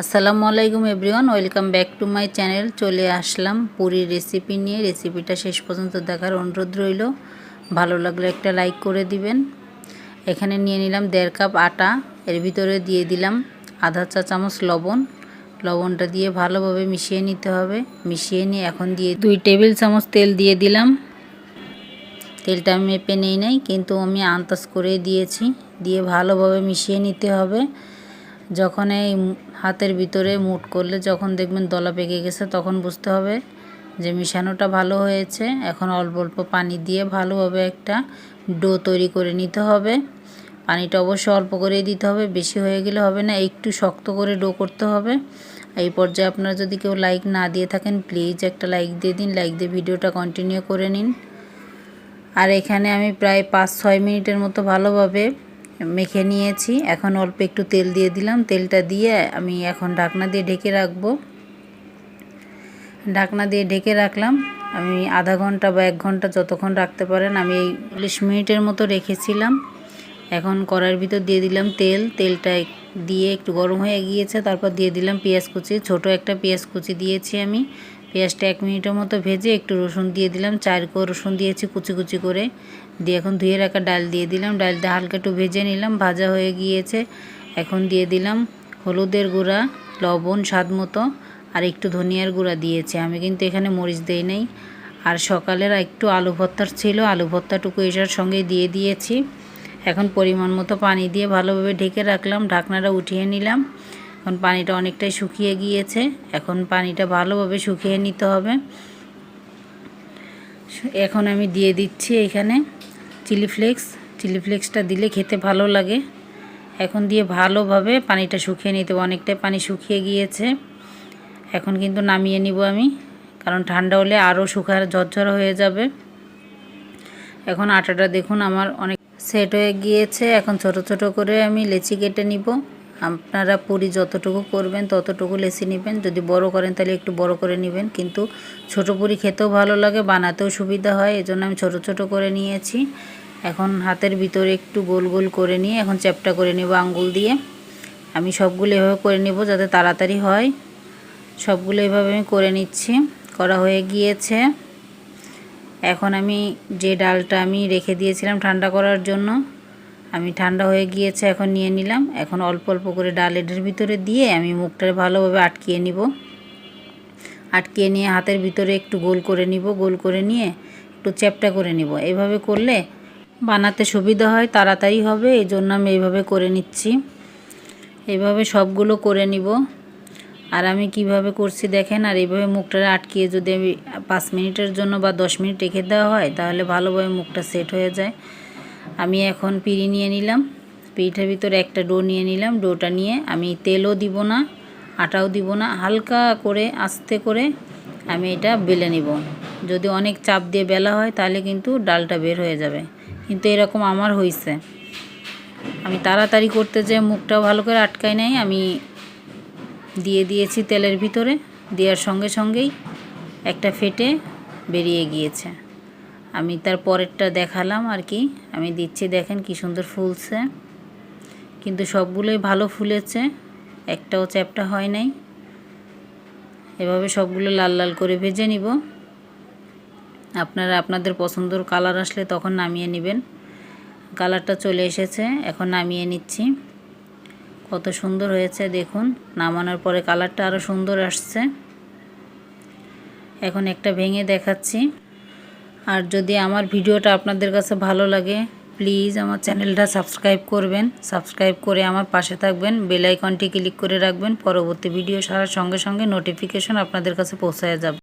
আসসালামু আলাইকুম everyone, welcome back to my channel. চলে আসলাম পুরীর রেসিপি নিয়ে। রেসিপিটা শেষ পর্যন্ত দেখার অনুরোধ রইল। ভালো লাগলে একটা লাইক করে দিবেন। এখানে নিয়ে নিলাম দেড় কাপ আটা। এর ভিতরে দিয়ে দিলাম আধা চা চামচ লবণ। লবণটা দিয়ে ভালোভাবে মিশিয়ে নিতে হবে। মিশিয়ে নিয়ে এখন দিয়ে দুই টেবিল চামচ তেল দিয়ে দিলাম। তেলটা আমি মেপে নেই নাই, কিন্তু আমি আন্তাজ করে দিয়েছি। দিয়ে ভালোভাবে মিশিয়ে নিতে হবে। যখন এই হাতের ভিতরে মুট করলে যখন দেখবেন দলা পেকে গেছে, তখন বুঝতে হবে যে মিশানোটা ভালো হয়েছে। এখন অল্প অল্প পানি দিয়ে ভালোভাবে একটা ডো তৈরি করে নিতে হবে। পানিটা অবশ্যই অল্প করে দিতে হবে, বেশি হয়ে গেলে হবে না, একটু শক্ত করে ডো করতে হবে। এই পর্যায়ে আপনারা যদি কেউ লাইক না দিয়ে থাকেন, প্লিজ একটা লাইক দিয়ে দিন, লাইক দিয়ে ভিডিওটা কন্টিনিউ করে নিন। আর এখানে আমি প্রায় পাঁচ ছয় মিনিটের মতো ভালোভাবে মেখে নিয়েছি। এখন অল্প একটু তেল দিয়ে দিলাম। তেলটা দিয়ে আমি এখন ঢাকনা দিয়ে ঢেকে রাখব। ঢাকনা দিয়ে ঢেকে রাখলাম। আমি আধা ঘণ্টা বা এক ঘণ্টা যতক্ষণ রাখতে পারেন আমি এই চল্লিশ মিনিটের মতো রেখেছিলাম। এখন কড়াইয়ের ভিতর দিয়ে দিলাম তেল। তেলটা দিয়ে একটু গরম হয়ে গিয়েছে। তারপর দিয়ে দিলাম পেঁয়াজ কুচি। ছোট একটা পেঁয়াজ কুচি দিয়েছি আমি। পেঁয়াজটা এক মিনিটের মতো ভেজে একটু রসুন দিয়ে দিলাম। চার কো রসুন দিয়েছি কুচি কুচি করে। দিয়ে এখন ধুয়ে রাখা ডাল দিয়ে দিলাম। ডালটা হালকা একটু ভেজে নিলাম। ভাজা হয়ে গিয়েছে। এখন দিয়ে দিলাম হলুদের গুঁড়া, লবণ, স্বাদ মতো, আর একটু ধনিয়ার গুঁড়া দিয়েছে। আমি কিন্তু এখানে মরিচ দেই নাই। আর সকালের একটু আলু ভর্তার ছিল। আলু ভর্তাটুকু এটার সঙ্গে দিয়ে দিয়েছি। এখন পরিমাণ মতো পানি দিয়ে ভালোভাবে ঢেকে রাখলাম। ঢাকনাটা উঠিয়ে নিলাম। এখন পানিটা অনেকটাই শুকিয়ে গিয়েছে। এখন পানিটা ভালোভাবে শুকিয়ে নিতে হবে। এখন আমি দিয়ে দিচ্ছি এখানে চিলি ফ্লেক্স। চিলি ফ্লেক্সটা দিলে খেতে ভালো লাগে। এখন দিয়ে ভালোভাবে পানিটা শুকিয়ে নিতে অনেকটাই পানি শুকিয়ে গিয়েছে। এখন কিন্তু নামিয়ে নিব আমি, কারণ ঠান্ডা হলে আরও শুকার ঝরঝর হয়ে যাবে। এখন আটাটা দেখুন আমার অনেক সেট হয়ে গিয়েছে। এখন ছোট ছোট করে আমি লেচি কেটে নিব। আপনারা পুরি যতটুকু করবেন, ততটুকু লেচি নেবেন। যদি বড় করেন তাহলে একটু বড় করে নেবেন। কিন্তু ছোট পুরি খেতেও ভালো লাগে, বানাতেও সুবিধা হয়। এজন্য আমি ছোট ছোট করে নিয়েছি। এখন হাতের ভিতরে একটু গোল গোল করে নিয়ে এখন চ্যাপটা করে নেব আঙ্গুল দিয়ে। আমি সবগুলো এভাবে করে নেব যাতে তাড়াতাড়ি হয়। সবগুলো এভাবে আমি করে নিচ্ছি। করা হয়ে গিয়েছে। এখন আমি যে ডালটা আমি রেখে দিয়েছিলাম ঠান্ডা করার জন্য আমি ঠান্ডা হয়ে গিয়েছে, এখন নিয়ে নিলাম। এখন অল্প অল্প করে ডাল এটার ভিতরে দিয়ে আমি মুখটা ভালোভাবে আটকিয়ে নিব। আটকিয়ে নিয়ে হাতের ভিতরে একটু গোল করে নিব। গোল করে নিয়ে একটু চ্যাপটা করে নিব। এইভাবে করলে বানাতে সুবিধা হয়, তাড়াতাড়ি হবে। এই জন্য আমি এইভাবে করে নিচ্ছি। এইভাবে সবগুলো করে নিব। আর আমি কীভাবে করছি দেখেন, আর এইভাবে মুখটা আটকিয়ে যদি আমি পাঁচ মিনিটের জন্য বা দশ মিনিট রেখে দেওয়া হয়, তাহলে ভালোভাবে মুখটা সেট হয়ে যায়। আমি এখন পিড়ি নিয়ে নিলাম। পিঠার ভিতরে একটা ডো নিয়ে নিলাম। ডোটা নিয়ে আমি তেলও দিব না, আটাও দিব না। হালকা করে, আস্তে করে আমি এটা বেলে নিব। যদি অনেক চাপ দিয়ে বেলা হয় তাহলে কিন্তু ডালটা বের হয়ে যাবে। কিন্তু এরকম আমার হয়েছে আমি তাড়াতাড়ি করতে যে মুখটাও ভালো করে আটকাই নাই, আমি দিয়ে দিয়েছি তেলের ভিতরে। দেওয়ার সঙ্গে সঙ্গেই একটা ফেটে বেরিয়ে গিয়েছে। আমি তার পরেরটা দেখালাম আর কি। আমি দিচ্ছি, দেখেন কি সুন্দর ফুলছে। কিন্তু সবগুলোই ভালো ফুলেছে, একটাও চ্যাপটা হয় নাই। এভাবে সবগুলো লাল লাল করে ভেজে নিব। আপনারা আপনাদের পছন্দর কালার আসলে তখন নামিয়ে নেবেন। কালারটা চলে এসেছে, এখন নামিয়ে নিচ্ছি। কত সুন্দর হয়েছে, দেখুন। নামানোর পরে কালারটা আরও সুন্দর আসছে। এখন একটা ভেঙে দেখাচ্ছি। আর যদি আমার ভিডিওটা আপনাদের কাছে ভালো লাগে প্লিজ আমার চ্যানেলটা সাবস্ক্রাইব করবেন। সাবস্ক্রাইব করে আমার পাশে থাকবেন বেল আইকনটি ক্লিক করে রাখবেন, পরবর্তী ভিডিও সারার সঙ্গে সঙ্গে নোটিফিকেশন আপনাদের কাছে পৌঁছায় যাবে।